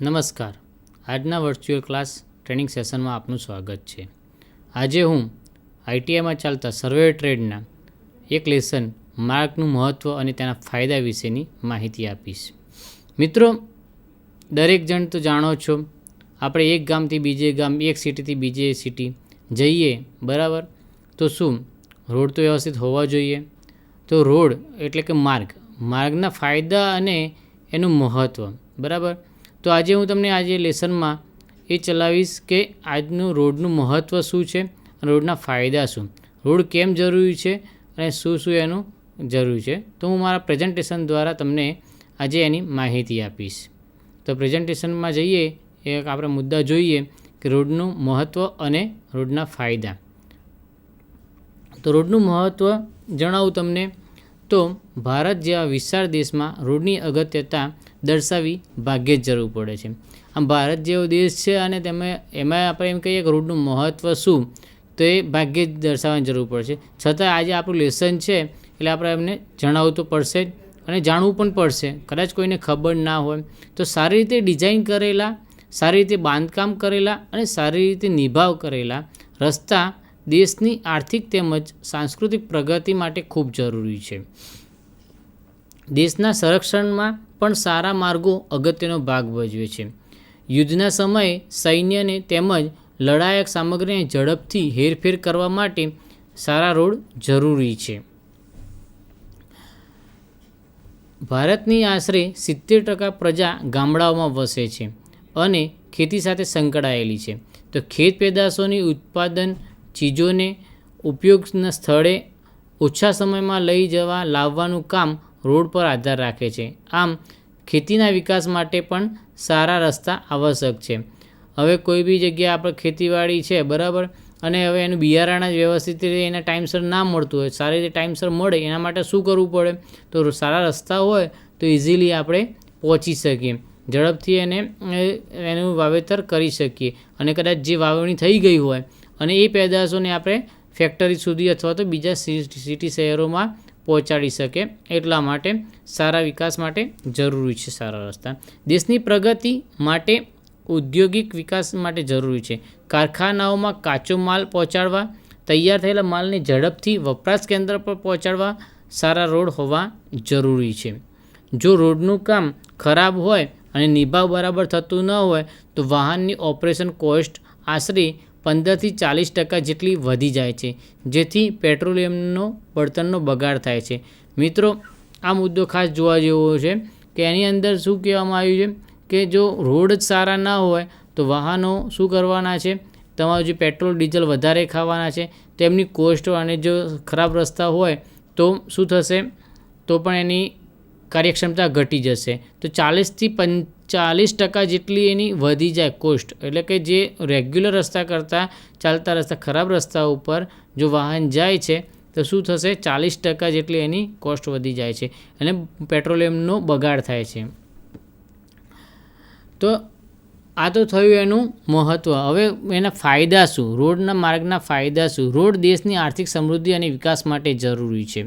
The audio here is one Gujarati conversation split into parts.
નમસ્કાર. આજના વર્ચ્યુઅલ ક્લાસ ટ્રેનિંગ સેશનમાં આપનું સ્વાગત છે. આજે હું આઈટીઆઈમાં ચાલતા સર્વે ટ્રેડના એક લેસન માર્કનું મહત્ત્વ અને તેના ફાયદા વિશેની માહિતી આપીશ. મિત્રો, દરેક જણ તો જાણો છો, આપણે એક ગામથી બીજે ગામ, એક સિટીથી બીજે સિટી જઈએ, બરાબર? તો શું, રોડ તો વ્યવસ્થિત હોવા જોઈએ? તો રોડ એટલે કે માર્ગ. માર્ગના ફાયદા અને એનું મહત્ત્વ બરાબર? તો આજે હું તમને આજે લેસનમાં એ ચલાવીશ કે આજનું રોડનું મહત્ત્વ શું છે અને રોડના ફાયદા શું. રોડ કેમ જરૂરી છે અને શું શું એનું જરૂરી છે. તો હું મારા પ્રેઝન્ટેશન દ્વારા તમને આજે એની માહિતી આપીશ. તો પ્રેઝન્ટેશનમાં જઈએ, એક આપણે મુદ્દા જોઈએ કે રોડનું મહત્ત્વ અને રોડના ફાયદા. તો રોડનું મહત્ત્વ જણાવું તમને. તો ભારત જેવા વિશાળ દેશમાં રોડની અગત્યતા દર્શાવી ભાગ્યે જ જરૂર પડે છે. આમ ભારત જેવો દેશ છે અને તમે, એમાં આપણે એમ કહીએ કે રોડનું મહત્ત્વ શું, તો એ ભાગ્યે જ દર્શાવવાની જરૂર પડશે છતાં આજે આપણું લેસન છે એટલે આપણે એમને જણાવવું તો પડશે જ અને જાણવું પણ પડશે. કદાચ કોઈને ખબર ના હોય તો સારી રીતે ડિઝાઇન કરેલા, સારી રીતે બાંધકામ કરેલા અને સારી રીતે નિભાવ કરેલા રસ્તા દેશની આર્થિક તેમજ સાંસ્કૃતિક પ્રગતિ માટે ખૂબ જરૂરી છે. દેશના સંરક્ષણમાં પણ સારા માર્ગો અગત્યનો ભાગ ભજવે છે. યુદ્ધના સમયે સૈન્યને તેમજ લડાયક સામગ્રીને ઝડપથી હેરફેર કરવા માટે સારા રોડ જરૂરી છે. ભારતની આશરે સિત્તેર ટકા પ્રજા ગામડાઓમાં વસે છે અને ખેતી સાથે સંકળાયેલી છે. તો ખેત પેદાશોની ઉત્પાદન ચીજોને ઉપયોગના સ્થળે ઓછા સમયમાં લઈ જવા લાવવાનું કામ રોડ પર આધાર રાખે છે. આમ, ખેતીના વિકાસ માટે પણ સારા રસ્તા આવશ્યક છે. હવે કોઈ બી જગ્યાએ આપણે ખેતીવાડી છે, બરાબર? અને હવે એનું બિયારણ જ વ્યવસ્થિત રીતે એને ટાઈમસર ના મળતું હોય, સારી રીતે ટાઈમસર મળે, એના માટે શું કરવું પડે? તો સારા રસ્તા હોય તો ઇઝીલી આપણે પહોંચી શકીએ. ઝડપથી એને એનું વાવેતર કરી શકીએ. અને કદાચ જે વાવણી થઈ ગઈ હોય અને એ પેદાશોને આપણે ફેક્ટરી સુધી અથવા તો બીજા સિટી શહેરોમાં પહોંચાડી શકે એટલા માટે સારા વિકાસ માટે જરૂરી છે સારા રસ્તા. દેશની પ્રગતિ માટે ઔદ્યોગિક વિકાસ માટે જરૂરી છે. કારખાનાઓમાં કાચો માલ પહોંચાડવા, તૈયાર થયેલા માલને ઝડપથી વપરાશ કેન્દ્ર પર પહોંચાડવા સારા રોડ હોવા જરૂરી છે. જો રોડનું કામ ખરાબ હોય અને નિભાવ બરાબર થતું ન હોય, તો વાહનની ઓપરેશન કોસ્ટ આશરે પંદરથી ચાલીસ ટકા જેટલી વધી જાય છે, જેથી પેટ્રોલિયમનો બળતણનો બગાડ થાય છે. મિત્રો, આ મુદ્દો ખાસ જોવા જેવો છે કે એની અંદર શું કહેવામાં આવ્યું છે કે જો રોડ જ સારા ના હોય, તો વાહનો શું કરવાના છે? તમારું જે પેટ્રોલ, ડીઝલ વધારે ખાવાના છે, તેમની કોસ્ટ અને જો ખરાબ રસ્તા હોય, તો શું થશે? તો પણ એની કાર્યક્ષમતા ઘટી જશે. તો ચાલીસથી પંચાલીસ ટકા જેટલી એની વધી જાય કોસ્ટ એટલે કે જે રેગ્યુલર રસ્તા કરતાં ચાલતા રસ્તા, ખરાબ રસ્તા ઉપર જો વાહન જાય છે, તો શું થશે? ચાલીસ ટકા જેટલી એની કોસ્ટ વધી જાય છે. અને પેટ્રોલિયમનો બગાડ થાય છે. તો આ તો થયું એનું મહત્ત્વ હવે એના ફાયદા શું? રોડના માર્ગના ફાયદા શું? રોડ દેશની આર્થિક સમૃદ્ધિ અને વિકાસ માટે જરૂરી છે.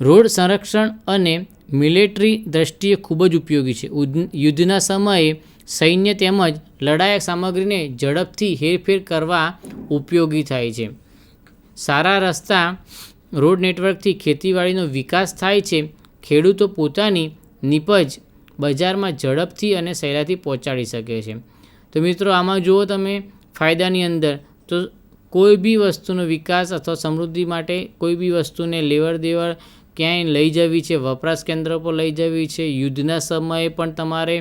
રોડ સંરક્ષણ અને મિલિટરી દ્રષ્ટિએ ખૂબ જ ઉપયોગી છે. યુદ્ધના સમયે સૈન્ય તેમજ લડાયક સામગ્રીને ઝડપથી હેરફેર કરવા ઉપયોગી થાય છે. સારા રસ્તા, રોડ નેટવર્કથી ખેતીવાડીનો વિકાસ થાય છે. ખેડૂતો પોતાની નીપજ બજારમાં ઝડપથી અને સહેલાથી પહોંચાડી શકે છે. તો મિત્રો, આમાં જુઓ તમે ફાયદાની અંદર, તો કોઈ બી વસ્તુનો વિકાસ અથવા સમૃદ્ધિ માટે કોઈ બી વસ્તુને લેવડ દેવડ ક્યાંય લઈ જવી છે, વપરાશ કેન્દ્ર પર લઈ જવી છે, યુદ્ધના સમયે પણ તમારે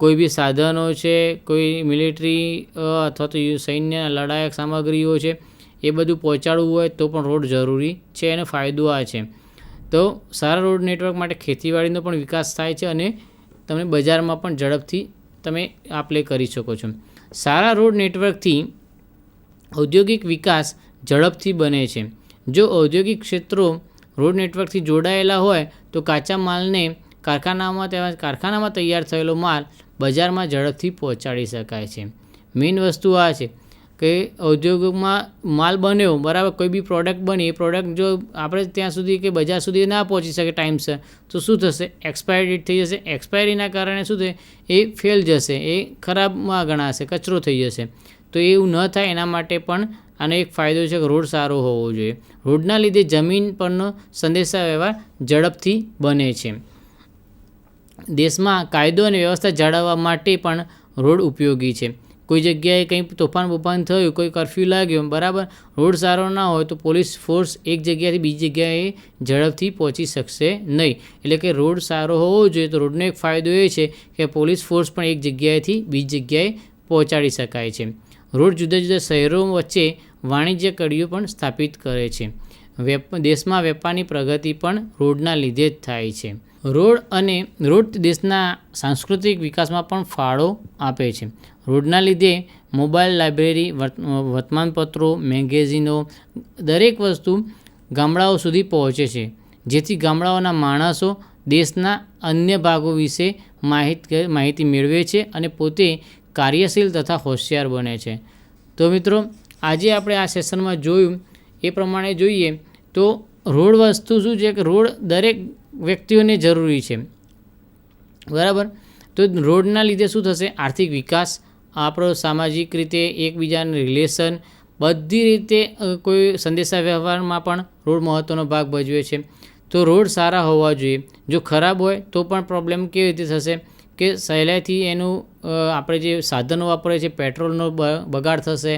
કોઈ બી સાધનો છે, કોઈ મિલિટરી અથવા તો સૈન્ય લડાયક સામગ્રીઓ છે, એ બધું પહોંચાડવું હોય તો પણ રોડ જરૂરી છે અને ફાયદો આ છે. તો સારા રોડ નેટવર્ક માટે ખેતીવાડીનો પણ વિકાસ થાય છે અને તમે બજારમાં પણ ઝડપથી તમે આપલે કરી શકો છો. સારા રોડ નેટવર્કથી ઔદ્યોગિક વિકાસ ઝડપથી બને છે. જો ઔદ્યોગિક ક્ષેત્રો રોડ નેટવર્કથી જોડાયેલા હોય તો કાચા માલને કારખાનામાં તેમજ કારખાનામાં તૈયાર થયેલો માલ બજારમાં ઝડપથી પહોંચાડી શકાય છે. મેઇન વસ્તુ આ છે કે ઔદ્યોગિકમાં માલ બન્યો, બરાબર, કોઈ બી પ્રોડક્ટ બની, એ પ્રોડક્ટ જો આપણે ત્યાં સુધી કે બજાર સુધી ના પહોંચી શકે ટાઈમસર તો શું થશે? એક્સપાયરી ડેટ થઈ જશે. એક્સપાયરીના કારણે શું થશે? એ ફેલ જશે. એ ખરાબમાં ગણાશે, કચરો થઈ જશે. તો એવું ન થાય, એના માટે પણ આનો એક ફાયદો છે કે રોડ સારો હોવો જોઈએ. રોડના લીધે જમીન પરનો સંદેશા વ્યવહાર ઝડપથી બને છે. દેશમાં કાયદો અને વ્યવસ્થા જાળવવા માટે પણ રોડ ઉપયોગી છે. કોઈ જગ્યાએ કંઈ તોફાન બોફાન થયું, કોઈ કરફ્યુ લાગ્યો, બરાબર? રોડ સારો ના હોય તો પોલીસ ફોર્સ એક જગ્યાએથી બીજી જગ્યાએ ઝડપથી પહોંચી શકશે નહીં. એટલે કે રોડ સારો હોવો જોઈએ તો રોડનો એક ફાયદો એ છે કે પોલીસ ફોર્સ પણ એક જગ્યાએથી બીજી જગ્યાએ પહોંચાડી શકાય છે. રોડ જુદા જુદા શહેરો વચ્ચે વાણિજ્ય કડીઓ પણ સ્થાપિત કરે છે. વેપ, દેશમાં વેપારની પ્રગતિ પણ રોડના લીધે જ થાય છે. રોડ અને રોડ દેશના સાંસ્કૃતિક વિકાસમાં પણ ફાળો આપે છે. રોડના લીધે મોબાઈલ લાઇબ્રેરી, વર્ત- વર્તમાનપત્રો, મેગેઝિનો દરેક વસ્તુ ગામડાઓ સુધી પહોંચે છે. જેથી ગામડાઓના માણસો દેશના અન્ય ભાગો વિશે માહિત, માહિતી મેળવે છે અને પોતે કાર્યશીલ તથા હોશિયાર બને છે. તો મિત્રો આજે આપણે આ સેશનમાં જોયું, એ પ્રમાણે જોઈએ તો રોડ વસ્તુ શું છે કે રોડ દરેક વ્યક્તિઓને જરૂરી છે. બરાબર? તો રોડના લીધે શું થશે? આર્થિક વિકાસ, આપણો સામાજિક રીતે એકબીજાને રિલેશન બધી રીતે કોઈ સંદેશા વ્યવહારમાં પણ રોડ મહત્ત્વનો ભાગ ભજવે છે. તો રોડ સારા હોવા જોઈએ. જો ખરાબ હોય તો પણ પ્રોબ્લેમ કેવી રીતે થશે? કે સહેલાઈથી એનું આપણે જે સાધનો વાપરે છે, પેટ્રોલનો બગાડ થશે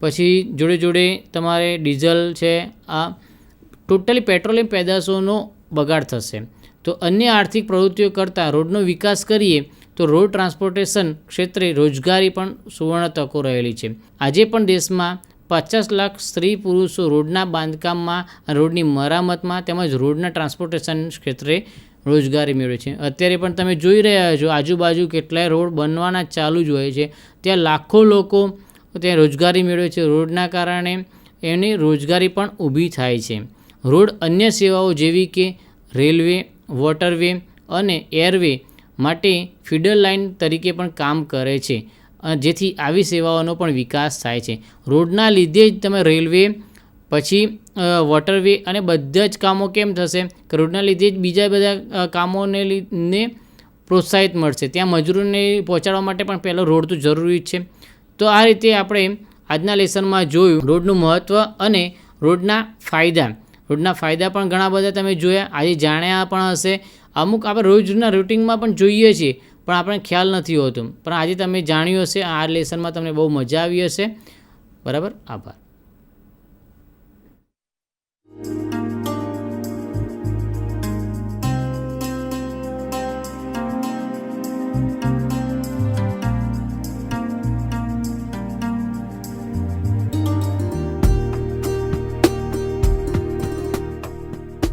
પછી જોડે જોડે તમારે ડીઝલ છે, આ ટોટલી પેટ્રોલિયમ પેદાશોનો બગાડ થશે. તો અન્ય આર્થિક પ્રવૃત્તિઓ કરતાં રોડનો વિકાસ કરીએ, તો રોડ ટ્રાન્સપોર્ટેશન ક્ષેત્રે રોજગારી પણ સુવર્ણ તકો રહેલી છે. આજે પણ દેશમાં પચાસ લાખ સ્ત્રી પુરુષો રોડના બાંધકામમાં, રોડની મરામતમાં તેમજ રોડના ટ્રાન્સપોર્ટેશન ક્ષેત્રે રોજગારી મેળવે છે. અત્યારે પણ તમે જોઈ રહ્યા છો, આજુબાજુ કેટલાય રોડ બનવાના ચાલુ જ હોય છે. ત્યાં લાખો લોકો ત્યાં રોજગારી મેળવે છે. રોડના કારણે એની રોજગારી પણ ઊભી થાય છે. રોડ અન્ય સેવાઓ જેવી કે રેલવે, વોટરવે અને એરવે માટે ફીડર લાઇન તરીકે પણ કામ કરે છે. જેથી આવી સેવાઓનો પણ વિકાસ થાય છે. રોડના લીધે જ તમે રેલવે, પછી વોટરવે અને બધા જ કામો કેમ થશે? કે રોડના લીધે જ બીજા બધા કામોને લીધે પ્રોત્સાહિત મળશે. ત્યાં મજૂરોને પહોંચાડવા માટે પણ પહેલો રોડ તો જરૂરી જ છે. તો આ રીતે આપણે આજના લેસનમાં જોયું રોડનું મહત્ત્વ અને રોડના ફાયદા. રોડના ફાયદા પણ ઘણા બધા તમે જોયા. આજે જાણ્યા પણ હશે. અમુક આપણે રોજના રૂટિનમાં પણ જોઈએ છીએ, પણ આપણે ખ્યાલ નથી હોતો. પણ આજે તમે જાણ્યું હશે, આ લેસનમાં તમને બહુ મજા આવી હશે. બરાબર? આભાર.